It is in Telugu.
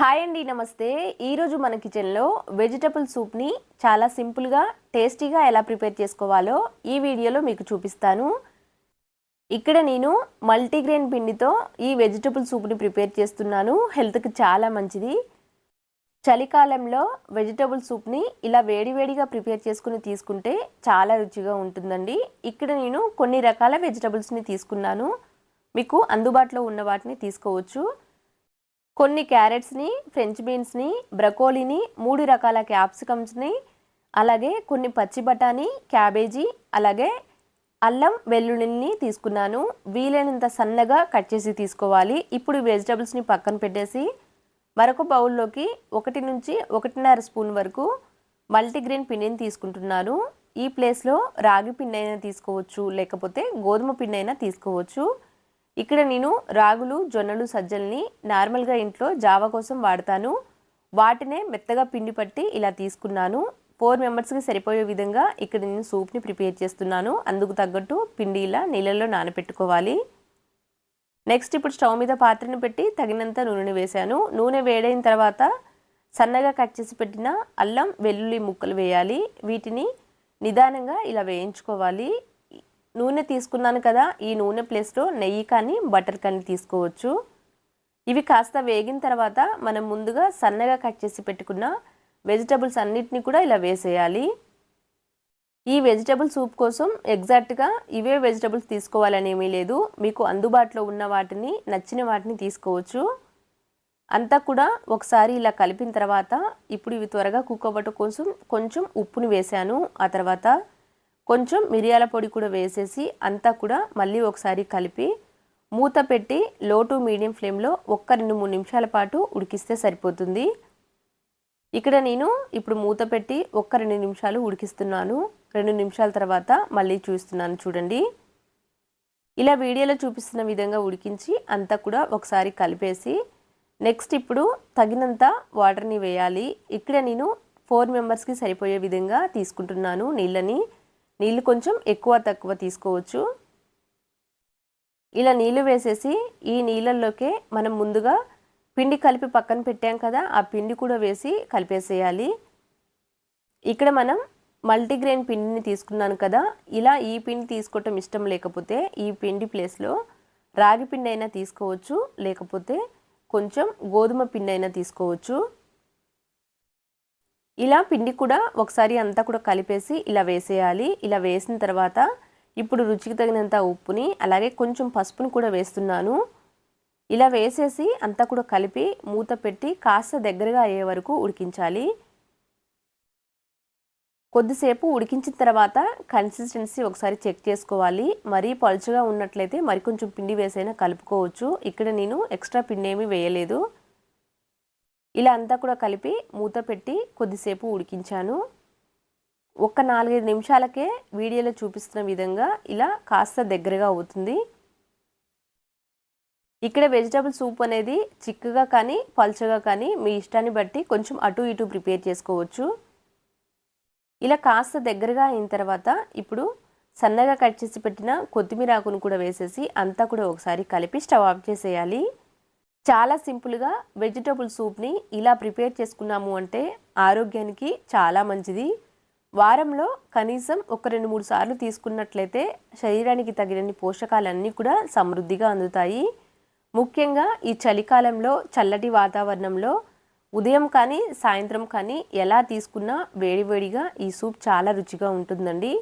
హాయ్ అండి నమస్తే. ఈరోజు మన కిచెన్లో వెజిటబుల్ సూప్ని చాలా సింపుల్గా టేస్టీగా ఎలా ప్రిపేర్ చేసుకోవాలో ఈ వీడియోలో మీకు చూపిస్తాను. ఇక్కడ నేను మల్టీగ్రెయిన్ పిండితో ఈ వెజిటబుల్ సూప్ని ప్రిపేర్ చేస్తున్నాను. హెల్త్కి చాలా మంచిది. చలికాలంలో వెజిటబుల్ సూప్ని ఇలా వేడివేడిగా ప్రిపేర్ చేసుకుని తీసుకుంటే చాలా రుచిగా ఉంటుందండి. ఇక్కడ నేను కొన్ని రకాల వెజిటబుల్స్ని తీసుకున్నాను. మీకు అందుబాటులో ఉన్న వాటిని తీసుకోవచ్చు. కొన్ని క్యారెట్స్ని ఫ్రెంచ్ బీన్స్ని బ్రకోలీని మూడు రకాల క్యాప్సికమ్స్ని అలాగే కొన్ని పచ్చి బఠానీ క్యాబేజీ అలాగే అల్లం వెల్లుల్లిని తీసుకున్నాను. వీలైనంత సన్నగా కట్ చేసి తీసుకోవాలి. ఇప్పుడు వెజిటబుల్స్ని పక్కన పెట్టేసి మరొక బౌల్లోకి ఒకటి నుంచి ఒకటిన్నర స్పూన్ వరకు మల్టీగ్రెయిన్ పిండిని తీసుకుంటున్నాను. ఈ ప్లేస్లో రాగి పిండి అయినా తీసుకోవచ్చు లేకపోతే గోధుమ పిండి అయినా తీసుకోవచ్చు. ఇక్కడ నేను రాగులు జొన్నలు సజ్జల్ని నార్మల్గా ఇంట్లో జావ కోసం వాడతాను. వాటినే మెత్తగా పిండి పట్టి ఇలా తీసుకున్నాను. ఫోర్ మెంబర్స్కి సరిపోయే విధంగా ఇక్కడ నేను సూప్ని ప్రిపేర్ చేస్తున్నాను. అందుకు తగ్గట్టు పిండి ఇలా నీళ్ళల్లో నానబెట్టుకోవాలి నెక్స్ట్ ఇప్పుడు స్టవ్ మీద పాత్రను పెట్టి తగినంత నూనెని వేశాను. నూనె వేడైన తర్వాత సన్నగా కట్ చేసి పెట్టిన అల్లం వెల్లుల్లి ముక్కలు వేయాలి. వీటిని నిదానంగా ఇలా వేయించుకోవాలి. నూనె తీసుకున్నాను కదా ఈ నూనె ప్లేస్లో నెయ్యి కానీ బటర్ కానీ తీసుకోవచ్చు. ఇవి కాస్త వేగిన తర్వాత మనం ముందుగా సన్నగా కట్ చేసి పెట్టుకున్న వెజిటబుల్స్ అన్నిటిని కూడా ఇలా వేసేయాలి. ఈ వెజిటబుల్ సూప్ కోసం ఎగ్జాక్ట్గా ఇవే వెజిటబుల్స్ తీసుకోవాలనేమీ లేదు. మీకు అందుబాటులో ఉన్న వాటిని నచ్చిన వాటిని తీసుకోవచ్చు. అంతా కూడా ఒకసారి ఇలా కలిపిన తర్వాత ఇప్పుడు ఇవి త్వరగా కుక్ అవ్వటం కోసం కొంచెం ఉప్పుని వేశాను. ఆ తర్వాత కొంచెం మిరియాల పొడి కూడా వేసేసి అంతా కూడా మళ్ళీ ఒకసారి కలిపి మూత పెట్టి లో టు మీడియం ఫ్లేమ్లో ఒక్క రెండు మూడు నిమిషాల పాటు ఉడికిస్తే సరిపోతుంది. ఇక్కడ నేను ఇప్పుడు మూత పెట్టి ఒక్క రెండు నిమిషాలు ఉడికిస్తున్నాను. రెండు నిమిషాల తర్వాత మళ్ళీ చూస్తున్నాను చూడండి. ఇలా వీడియోలో చూపిస్తున్న విధంగా ఉడికించి అంతా కూడా ఒకసారి కలిపేసి నెక్స్ట్ ఇప్పుడు తగినంత వాటర్ని వేయాలి. ఇక్కడ నేను ఫోర్ మెంబర్స్కి సరిపోయే విధంగా తీసుకుంటున్నాను నీళ్ళని. నీళ్ళు కొంచెం ఎక్కువ తక్కువ తీసుకోవచ్చు. ఇలా నీళ్ళు వేసేసి ఈ నీళ్ళల్లోకే మనం ముందుగా పిండి కలిపి పక్కన పెట్టాం కదా ఆ పిండి కూడా వేసి కలిపేసేయాలి. ఇక్కడ మనం మల్టీగ్రెయిన్ పిండిని తీసుకున్నాను కదా ఇలా ఈ పిండి తీసుకోవటం ఇష్టం లేకపోతే ఈ పిండి ప్లేస్లో రాగి పిండి అయినా తీసుకోవచ్చు లేకపోతే కొంచెం గోధుమ పిండి అయినా తీసుకోవచ్చు. ఇలా పిండి కూడా ఒకసారి అంతా కూడా కలిపేసి ఇలా వేసేయాలి. ఇలా వేసిన తర్వాత ఇప్పుడు రుచికి తగినంత ఉప్పుని అలాగే కొంచెం పసుపుని కూడా వేస్తున్నాను. ఇలా వేసేసి అంతా కూడా కలిపి మూత పెట్టి కాస్త దగ్గరగా అయ్యే వరకు ఉడికించాలి. కొద్దిసేపు ఉడికించిన తర్వాత కన్సిస్టెన్సీ ఒకసారి చెక్ చేసుకోవాలి. మరీ పలుచగా ఉన్నట్లయితే మరికొంచెం పిండి వేసైనా కలుపుకోవచ్చు. ఇక్కడ నేను ఎక్స్ట్రా పిండి ఏమీ వేయలేదు. ఇలా అంతా కూడా కలిపి మూత పెట్టి కొద్దిసేపు ఉడికించాను. ఒక నాలుగైదు నిమిషాలకే వీడియోలో చూపిస్తున్న విధంగా ఇలా కాస్త దగ్గరగా అవుతుంది. ఇక్కడ వెజిటబుల్ సూప్ అనేది చిక్కగా కానీ పల్చగా కానీ మీ ఇష్టాన్ని బట్టి కొంచెం అటు ఇటు ప్రిపేర్ చేసుకోవచ్చు. ఇలా కాస్త దగ్గరగా అయిన తర్వాత ఇప్పుడు సన్నగా కట్ చేసి పెట్టిన కొత్తిమీర ఆకును కూడా వేసేసి అంతా కూడా ఒకసారి కలిపి స్టవ్ ఆఫ్ చేసేయాలి. చాలా సింపుల్గా వెజిటబుల్ సూప్ని ఇలా ప్రిపేర్ చేసుకున్నాము అంటే ఆరోగ్యానికి చాలా మంచిది. వారంలో కనీసం ఒక రెండు మూడు సార్లు తీసుకున్నట్లయితే శరీరానికి తగినన్ని పోషకాలన్నీ కూడా సమృద్ధిగా అందుతాయి. ముఖ్యంగా ఈ చలికాలంలో చల్లటి వాతావరణంలో ఉదయం కానీ సాయంత్రం కానీ ఎలా తీసుకున్నా వేడివేడిగా ఈ సూప్ చాలా రుచిగా ఉంటుందండి.